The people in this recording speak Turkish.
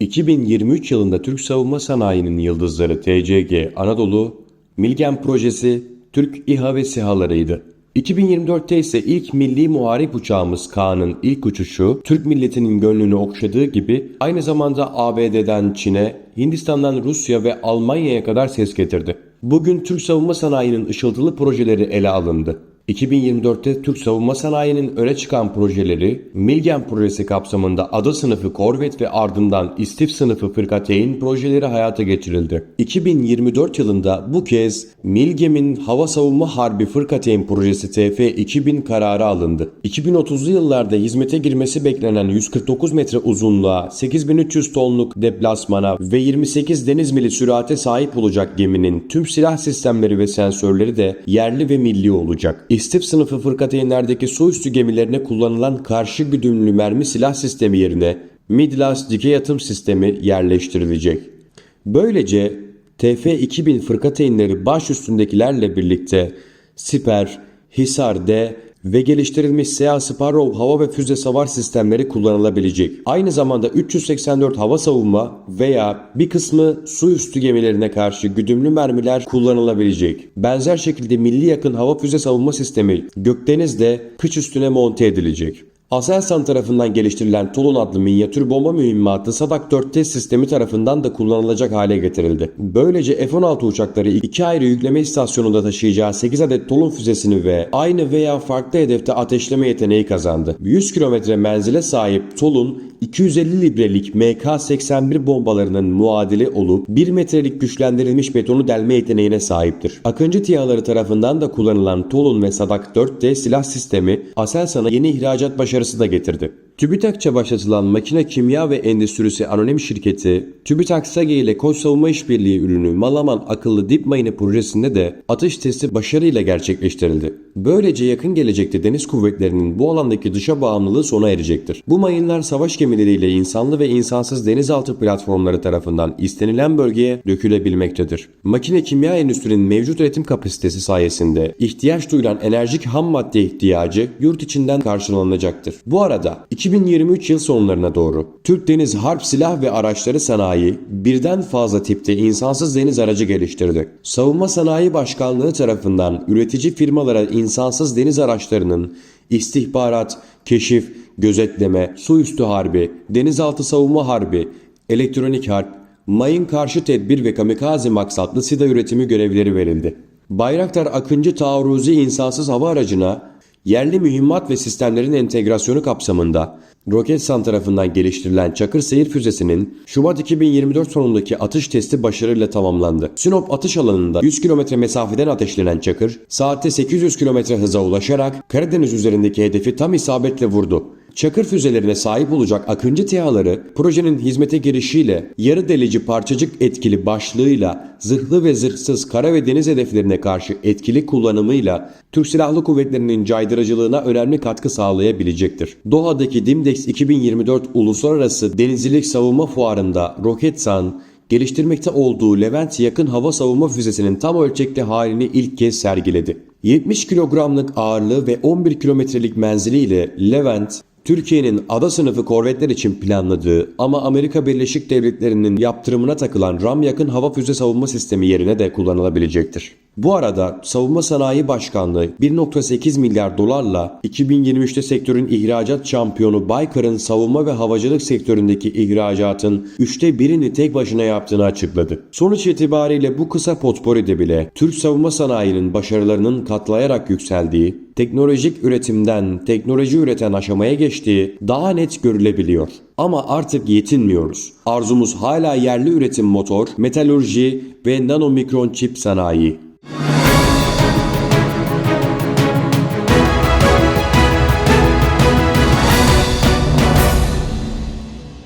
2023 yılında Türk savunma sanayinin yıldızları TCG, Anadolu, Milgen projesi, Türk İHA ve SİHA'larıydı. 2024'te ise ilk milli muharip uçağımız Kaan'ın ilk uçuşu Türk milletinin gönlünü okşadığı gibi aynı zamanda ABD'den Çin'e, Hindistan'dan Rusya ve Almanya'ya kadar ses getirdi. Bugün Türk savunma sanayinin ışıltılı projeleri ele alındı. 2024'te Türk savunma sanayinin öne çıkan projeleri Milgen projesi kapsamında ada sınıfı korvet ve ardından istif sınıfı fırkateyn projeleri hayata geçirildi. 2024 yılında bu kez Milgem'in hava savunma harbi fırkateyn projesi TF2000 kararı alındı. 2030'lu yıllarda hizmete girmesi beklenen 149 metre uzunluğa, 8300 tonluk deplasmana ve 28 deniz mili sürate sahip olacak geminin tüm silah sistemleri ve sensörleri de yerli ve milli olacak. İstif sınıfı fırkateynlerdeki su üstü gemilerine kullanılan karşı güdümlü mermi silah sistemi yerine Midlas dikey atım sistemi yerleştirilecek. Böylece TF-2000 fırkateynleri baş üstündekilerle birlikte Siper, Hisar D ve geliştirilmiş SEA Sparrow hava ve füze savar sistemleri kullanılabilecek. Aynı zamanda 384 hava savunma veya bir kısmı su üstü gemilerine karşı güdümlü mermiler kullanılabilecek. Benzer şekilde milli yakın hava füze savunma sistemi Gökdeniz'de kıç üstüne monte edilecek. Aselsan tarafından geliştirilen Tolun adlı minyatür bomba mühimmatı Sadak 4 test sistemi tarafından da kullanılacak hale getirildi. Böylece F-16 uçakları iki ayrı yükleme istasyonunda taşıyacağı 8 adet Tolun füzesini ve aynı veya farklı hedefte ateşleme yeteneği kazandı. 100 kilometre menzile sahip Tolun 250 librelik MK-81 bombalarının muadili olup 1 metrelik güçlendirilmiş betonu delme yeteneğine sahiptir. Akıncı TİHA'ları tarafından da kullanılan Tolun ve Sadak 4T silah sistemi Aselsan'a yeni ihracat başarısı da getirdi. TÜBİTAK'ça başlatılan Makine Kimya ve Endüstrisi Anonim Şirketi, TÜBİTAK SAGE ile Koç Savunma İşbirliği ürünü Malaman Akıllı Dip Mayını projesinde de atış testi başarıyla gerçekleştirildi. Böylece yakın gelecekte deniz kuvvetlerinin bu alandaki dışa bağımlılığı sona erecektir. Bu mayınlar savaş gemileriyle insanlı ve insansız denizaltı platformları tarafından istenilen bölgeye dökülebilmektedir. Makine kimya endüstrinin mevcut üretim kapasitesi sayesinde ihtiyaç duyulan enerjik ham madde ihtiyacı yurt içinden karşılanacaktır. Bu arada 2023 yıl sonlarına doğru Türk Deniz Harp Silah ve Araçları Sanayi birden fazla tipte insansız deniz aracı geliştirdi. Savunma Sanayi Başkanlığı tarafından üretici firmalara insansız deniz araçlarının istihbarat, keşif, gözetleme, su üstü harbi, denizaltı savunma harbi, elektronik harp, mayın karşı tedbir ve kamikaze maksatlı SİDA üretimi görevleri verildi. Bayraktar Akıncı Taarruzi insansız hava aracına yerli mühimmat ve sistemlerin entegrasyonu kapsamında Roketsan tarafından geliştirilen Çakır Seyir füzesinin Şubat 2024 sonundaki atış testi başarıyla tamamlandı. Sinop atış alanında 100 km mesafeden ateşlenen Çakır, saatte 800 km hıza ulaşarak Karadeniz üzerindeki hedefi tam isabetle vurdu. Çakır füzelerine sahip olacak Akıncı TİHA'ları projenin hizmete girişiyle yarı delici parçacık etkili başlığıyla zırhlı ve zırhsız kara ve deniz hedeflerine karşı etkili kullanımıyla Türk Silahlı Kuvvetleri'nin caydırıcılığına önemli katkı sağlayabilecektir. Doha'daki Dimdex 2024 Uluslararası Denizcilik Savunma Fuarı'nda Roketsan, geliştirmekte olduğu Levent yakın hava savunma füzesinin tam ölçekli halini ilk kez sergiledi. 70 kilogramlık ağırlığı ve 11 kilometrelik menziliyle Levent, Türkiye'nin ada sınıfı korvetler için planladığı ama Amerika Birleşik Devletleri'nin yaptırımına takılan RAM yakın hava füze savunma sistemi yerine de kullanılabilecektir. Bu arada Savunma Sanayi Başkanlığı 1.8 milyar dolarla 2023'te sektörün ihracat şampiyonu Baykar'ın savunma ve havacılık sektöründeki ihracatın üçte birini tek başına yaptığını açıkladı. Sonuç itibariyle bu kısa potporide bile Türk savunma sanayinin başarılarının katlayarak yükseldiği, teknolojik üretimden teknoloji üreten aşamaya geçtiği daha net görülebiliyor. Ama artık yetinmiyoruz. Arzumuz hala yerli üretim motor, metalurji ve nanomikron çip sanayi.